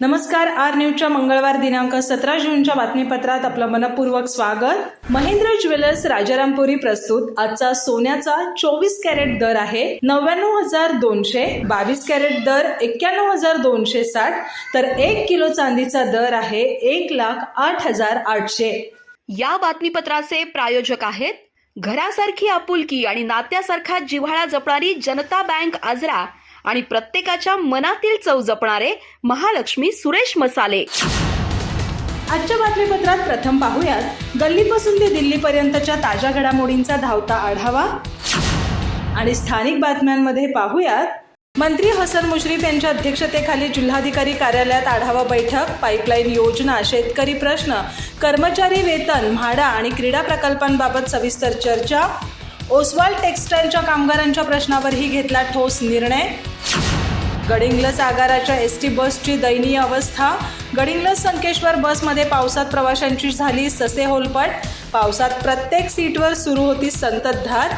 नमस्कार आर न्यूजच्या मंगळवार दिनांक सतरा जूनच्या बातमीपत्रात आपलं मनपूर्वक स्वागत. महेंद्र ज्वेलर्स राजारामपुरी प्रस्तुत. आजचा सोन्याचा चोवीस कॅरेट दर आहे नव्याण्णव हजार दोनशे बावीस कॅरेट दर एक्क्याण्णव हजार दोनशे साठ तर एक किलो चांदीचा दर आहे एक लाख आठ हजार आठशे. या बातमीपत्राचे प्रायोजक आहेत घरासारखी आपुलकी आणि नात्यासारखा जिव्हाळा जपणारी जनता बँक आजरा आणि प्रत्येकाच्या मनातील चव जपणारे महालक्ष्मी सुरेश मसाले. आजच्या बातमीपत्रात प्रथम पाहूयात गल्लीपासून ते दिल्लीपर्यंतच्या ताज्या घडामोडींचा धावता आढावा. आणि स्थानिक बातम्यांमध्ये पाहूयात मंत्री हसन मुश्रीफ यांच्या अध्यक्षतेखाली जिल्हाधिकारी कार्यालयात आढावा बैठक पाईपलाईन योजना शेतकरी प्रश्न कर्मचारी वेतन म्हाडा आणि क्रीडा प्रकल्पांबाबत सविस्तर चर्चा. ओसवाल टेक्स्टाईलच्या कामगारांच्या प्रश्नावरही घेतला ठोस निर्णय. गडिंग्लज आगाराच्या एस टी बसची दयनीय अवस्था. गडिंग्लज संकेश्वर बसमध्ये पावसात प्रवाशांची झाली ससे होलपट पावसात प्रत्येक सीटवर सुरू होती संततधार.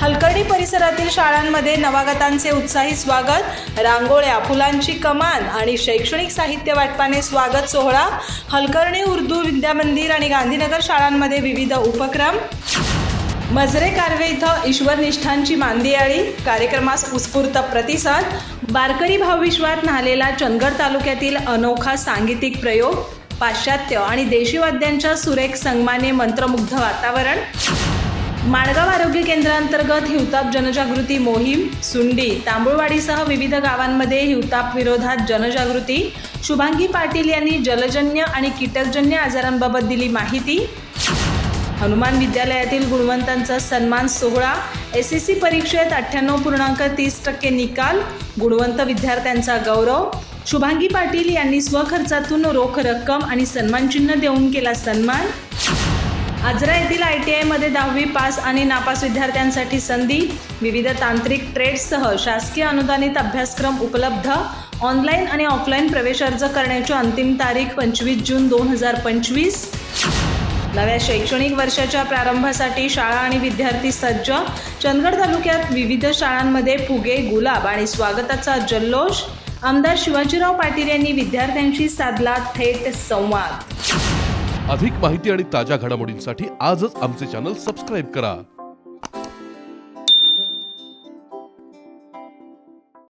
हलकर्णी परिसरातील शाळांमध्ये नवागतांचे उत्साही स्वागत. रांगोळ्या फुलांची कमान आणि शैक्षणिक साहित्य वाटपाने स्वागत सोहळा. हलकर्णी उर्दू विद्यामंदिर आणि गांधीनगर शाळांमध्ये विविध उपक्रम. मजरे कार्वे इथं ईश्वरनिष्ठांची मांदियाळी कार्यक्रमास उत्स्फूर्त प्रतिसाद. बारकरी भावविश्वात न्हालेला चंदगड तालुक्यातील अनोखा सांगीतिक प्रयोग. पाश्चात्य आणि देशी वाद्यांच्या सुरेख संगमाने मंत्रमुग्ध वातावरण. माणगाव आरोग्य केंद्रांतर्गत हिवताप जनजागृती मोहीम. सुंडी तांबुळवाडीसह विविध गावांमध्ये हिवताप विरोधात जनजागृती. शुभांगी पाटील यांनी जलजन्य आणि कीटकजन्य आजारांबाबत दिली माहिती. हनुमान विद्यालयातील गुणवंतांचा सन्मान सोहळा एस एस सी परीक्षेत अठ्ठ्याण्णव पूर्णांक तीस टक्के निकाल गुणवंत विद्यार्थ्यांचा गौरव. शुभांगी पाटील यांनी स्वखर्चातून रोख रक्कम आणि सन्मानचिन्ह देऊन केला सन्मान. आजरा येथील आय टी आयमध्ये दहावी पास आणि नापास विद्यार्थ्यांसाठी संधी विविध तांत्रिक ट्रेड्ससह शासकीय अनुदानित अभ्यासक्रम उपलब्ध. ऑनलाईन आणि ऑफलाईन प्रवेश अर्ज करण्याची अंतिम तारीख पंचवीस जून दोन हजार पंचवीस. नव्या शैक्षणिक वर्षाच्या प्रारंभासाठी शाळा आणि विद्यार्थी सज्ज. चंदगड तालुक्यात विविध शाळांमध्ये फुगे गुलाब आणि स्वागताचा जल्लोष. आमदार शिवाजीराव पाटील यांनी विद्यार्थ्यांशी साधला थेट संवाद. अधिक माहिती आणि ताज्या घडामोडींसाठी आजच आमचे चॅनल सबस्क्राईब करा.